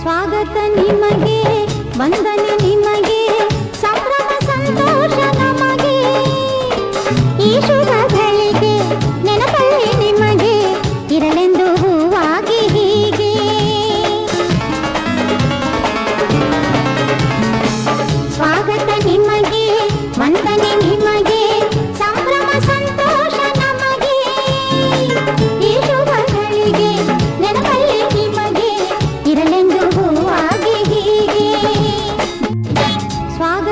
ಸ್ವಾಗತ ನಿಮಗೆ ವಂದನೆ